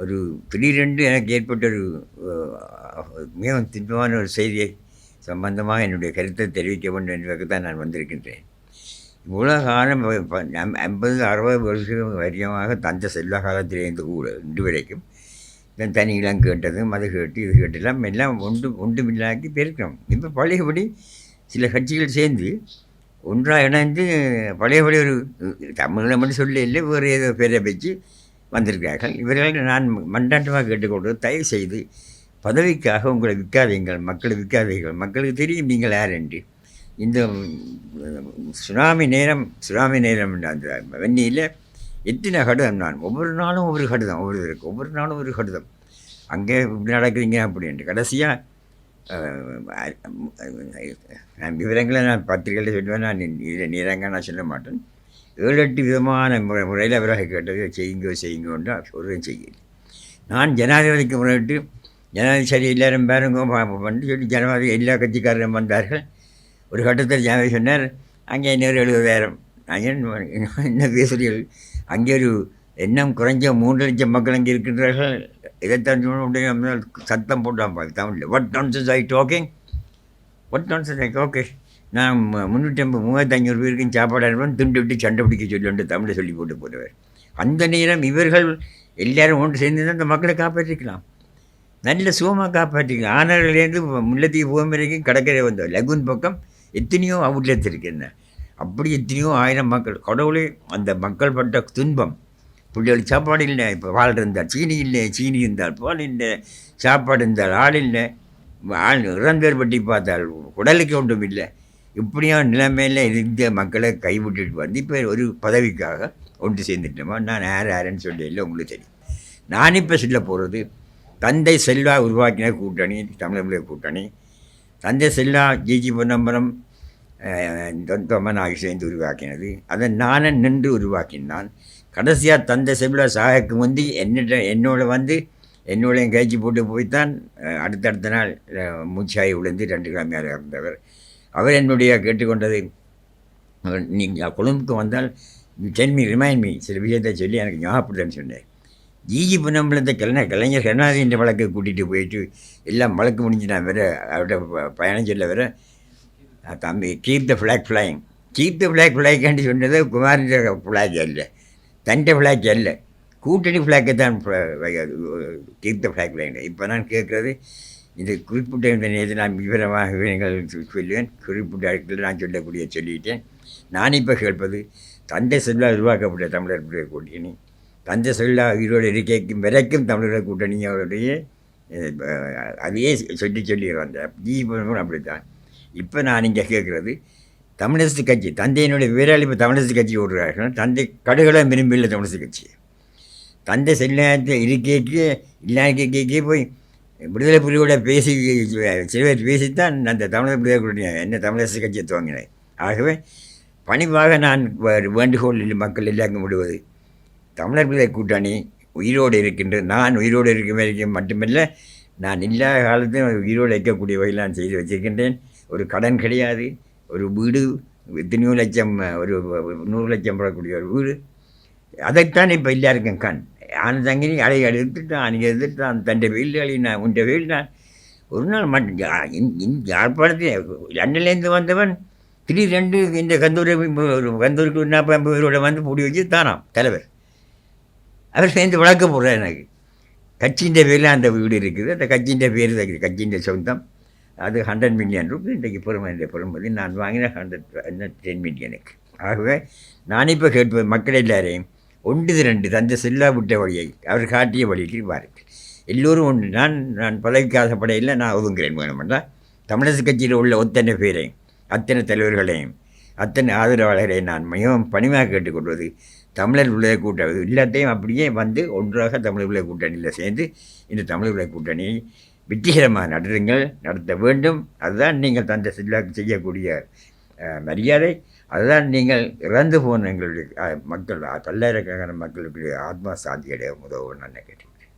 ஒரு திடீரென்று எனக்கு ஏற்பட்ட ஒரு மிகவும் திட்டமான ஒரு செய்தியை சம்பந்தமாக என்னுடைய கருத்தை தெரிவிக்க வேண்டும் என்பதற்கு தான் நான் வந்திருக்கின்றேன். இவ்வளோ காலம் ஐம்பது அறுபது வருஷம் வரியமாக தந்த செல்ல காலத்திலேருந்து கூட இன்று வரைக்கும். இந்த தனி இளம் கேட்டதும் அது கேட்டு இது கேட்டெல்லாம் எல்லாம் ஒன்று ஒன்றுமில்லாக்கி பெருக்கிறோம் இப்போ பழையபடி சில கட்சிகள் சேர்ந்து ஒன்றாக இணைந்து பழையபடி ஒரு தமிழில் மட்டும் சொல்ல இல்லை வேறு ஏதோ பேரை வச்சு வந்திருக்கிறார்கள் இவர்கள் நான் மண்டாட்டமாக கேட்டுக்கொண்டு தயவு செய்து பதவிக்காக உங்களை விற்காதீங்கள் மக்களை விற்காதீர்கள் மக்களுக்கு தெரியும் நீங்கள் யார் என்று இந்த சுனாமி நேரம் சுனாமி நேரம் அந்த வெந்நியில் எத்தனை கடிதம் நான் ஒவ்வொரு நாளும் ஒவ்வொரு கடிதம் ஒவ்வொருவருக்கு ஒவ்வொரு நாளும் ஒரு கடிதம் அங்கே இப்படி நடக்குறீங்க அப்படின்ட்டு கடைசியாக நான் விவரங்களை நான் பத்திரிகையில் சொல்லுவேன் நான் இதில் நீரங்க நான் சொல்ல மாட்டேன் ஏழு எட்டு விதமான முறை முறையில் அவராக கேட்டது செய்யுங்கோ செய்யுங்கோன்னு சொல்கிறேன் செய்யல. நான் ஜனாதிபதிக்கு முறையிட்டு ஜனாதிபதி சரி எல்லாரும் பாருங்க பண்ணி சொல்லி ஜனாதிபதி எல்லா கட்சிக்காரரும் வந்தார்கள். ஒரு கட்டத்தில் ஜனாதிபதி சொன்னார் அங்கே இன்னொரு எழுபதாயிரம் அங்கே என்ன பேசுகிறீர்கள் அங்கே ஒரு எண்ணம் குறைஞ்ச மூன்று லட்சம் மக்கள் அங்கே இருக்கின்றார்கள். இதைத்தான் சொல்ல சத்தம் போட்டான் பாரு தமிழில். What nonsense I talking what nonsense I okay நான் முந்நூற்றி ஐம்பது மூவாயிரத்தஞ்சூறு பேருக்கும் சாப்பாடு அனுப்பணும் துண்டு விட்டு சண்டை பிடிக்க சொல்லுண்டு தமிழை சொல்லி போட்டு போடுவார். அந்த நேரம் இவர்கள் எல்லாரும் ஒன்று சேர்ந்து அந்த மக்களை காப்பாற்றிக்கலாம். நல்ல சுகமாக காப்பாற்றிக்கலாம். ஆனர்லேருந்து முல்லத்தீவு போகும் வரைக்கும் கடற்கரை வந்தோம் லகுன் பக்கம் எத்தனையோ அவுட்லெட் இருக்குன்னு. அப்படி எத்தனையோ ஆயிரம் மக்கள் கடவுளே அந்த மக்கள் பட்ட துன்பம். பிள்ளைகள் சாப்பாடு இல்லை இப்போ பால் இருந்தால் சீனி இல்லை சீனி இருந்தால் பால் இல்லை சாப்பாடு இருந்தால் ஆள் இல்லை. ஆள் இறந்தவர் பட்டி பார்த்தால் உடலுக்கு ஒன்றும் இல்லை. இப்படியான நிலைமையில் இருந்த மக்களை கைவிட்டுட்டு வந்து இப்போ ஒரு பதவிக்காக ஒன்று சேர்ந்துட்டோமா? நான் யார் யாருன்னு சொல்லி உங்களுக்கு தெரியும். நான் இப்போ சொல்ல போகிறது தந்தை செல்வா உருவாக்கின கூட்டணி தமிழக கூட்டணி. தந்தை செல்வா ஜிஜி பொன்னம்பரம் தொந்தமன் ஆகி சேர்ந்து உருவாக்கினது. அதை நானே நின்று உருவாக்கினான். கடைசியாக தந்தை செல்வா சாகக்கு முந்தி என்னிட்ட என்னோட வந்து என்னோடையும் கேட்சி போட்டு போய்த்தான். அடுத்தடுத்த நாள் மூச்சாயி விழுந்து ரெண்டு கிழமையாக இருந்தவர் அவர் என்னுடைய கேட்டுக்கொண்டது. அவர் நீங்கள் கொழும்புக்கு வந்தால் டென் மீ ரிமைண்ட் மீ சில விஷயத்தை சொல்லி எனக்கு ஞாபகப்படுத்தன்னு சொன்னேன். ஜிஜி பொன்னம்பலத்தை கலைஞர் கலைஞர் என்ற வழக்கை கூட்டிகிட்டு போயிட்டு எல்லாம் வழக்கு முடிஞ்சு நான் வேறு அவர்கிட்ட பயணம் சொல்ல வேற தம்பி keep the flag flying keep the flag ஃப்ளைக்காண்டி சொன்னது குமாரின் ஃப்ளாக் அல்ல. தண்டை ஃப்ளாக் அல்ல. கூட்டணி ஃப்ளாக்கை தான் கீப் த ஃப்ளாக் ஃப்ளைங் இப்போ நான் கேட்குறது இது குறிப்பிட்ட இந்த நேரத்தில் நான் விவரமாக விவரங்கள் சொல்லுவேன் குறிப்பிட்ட இடத்துல நான் சொல்லக்கூடிய சொல்லிட்டேன். நான் இப்போ கேட்பது தந்தை செல்லா உருவாக்கப்பட்ட தமிழர் கூட்டணி தந்தை செல்லா உயிரோடு இருக்கைக்கும் வரைக்கும் தமிழர் கூட்டணியோடைய அவருடைய அதையே சொல்லி சொல்லி தீபமும் ஜீவனும் அப்படித்தான். இப்போ நான் இங்கே கேட்குறது தமிழரசு கட்சி தந்தையினுடைய வீராளி இப்போ தமிழரசு கட்சி ஓடுறார்கள் தந்தை கடுகளை விரும்பியில்லை தமிழரசு கட்சி. தந்தை செல்லாத்த இருக்கைக்கு இல்லாக்கைக்கே போய் விடுதலை புலியோட பேசி சில பேசித்தான் அந்த தமிழர் விடுதலை புலி என்ன தமிழரசு கட்சியை துவங்கினேன் ஆகவே பணிவாக நான் வே- வேண்டுகோள் மக்கள் எல்லாருக்கும் விடுவது. தமிழர் விடுதலை கூட்டணி உயிரோடு இருக்கின்ற நான் உயிரோடு இருக்கும் வரைக்கும் மட்டுமில்லை நான் இல்லாத காலத்தையும் உயிரோடு வைக்கக்கூடிய வகையில் நான் செய்து வச்சிருக்கின்றேன். ஒரு கடன் கிடையாது. ஒரு வீடு எத்தனையோ லட்சம் ஒரு நூறு லட்சம் போடக்கூடிய ஒரு வீடு. அதைத்தான் இப்போ எல்லாருக்கும் கண். ஆனந்தங்கினி அலை எடுத்துட்டான் அன்றைக்கி எடுத்துட்டான் தண்டை வெயில் அழினான் உண்ட வெயில் ஒரு நாள் மட்டும் இன் யாழ்ப்பாணத்தில் லண்டன்லேருந்து வந்தவன் திடீர் ரெண்டு இந்த கந்தூரை கந்தூருக்கு நாற்பது ஐம்பது பேரோட வந்து பூடி வச்சு தானாம் தலைவர். அவர் சேர்ந்து வழக்க போடுறார் எனக்கு. கட்சியின் பேரில் அந்த வீடு இருக்குது அந்த கட்சியின் பேர் கட்சியின் சொந்தம். அது ஹண்ட்ரட் மில்லியன் ரூபாய் இன்றைக்கு பெருமை பெருமதி நான் வாங்கின ஹண்ட்ரட் டென் மில்லியனுக்கு ஆகவே நான் இப்போ கேட்பது மக்கள் எல்லாரையும் ஒன்று திரண்டு தஞ்சை செல்லா விட்ட வழியை அவர் காட்டிய வழிக்கு பாருங்கள் எல்லோரும் ஒன்று நான் நான் பதவிக்கு ஆசைப்படையில் நான் ஒதுங்குறேன் வேணுமெண்டா? தமிழரசு கட்சியில் உள்ள ஒத்தனை பேரையும் அத்தனை தலைவர்களையும் அத்தனை ஆதரவாளர்களையும் நான் மிகவும் பணிவாக கேட்டுக்கொள்வது தமிழர் விளைய கூட்டணி எல்லாத்தையும் அப்படியே வந்து ஒன்றாக தமிழர் உள்ள கூட்டணியில் சேர்ந்து இந்த தமிழர் உள்ள கூட்டணியை வெற்றிகரமாக நடத்துங்கள் நடத்த வேண்டும். அதுதான் நீங்கள் தந்தை செல்லாக்கு செய்யக்கூடிய மரியாதை. அதுதான் நீங்கள் இறந்து போன எங்களுடைய மக்கள் பல்லாயிரக்கணக்கான மக்களுடைய ஆத்மா சாந்தியடைய உதவும் நான் கேட்டேன்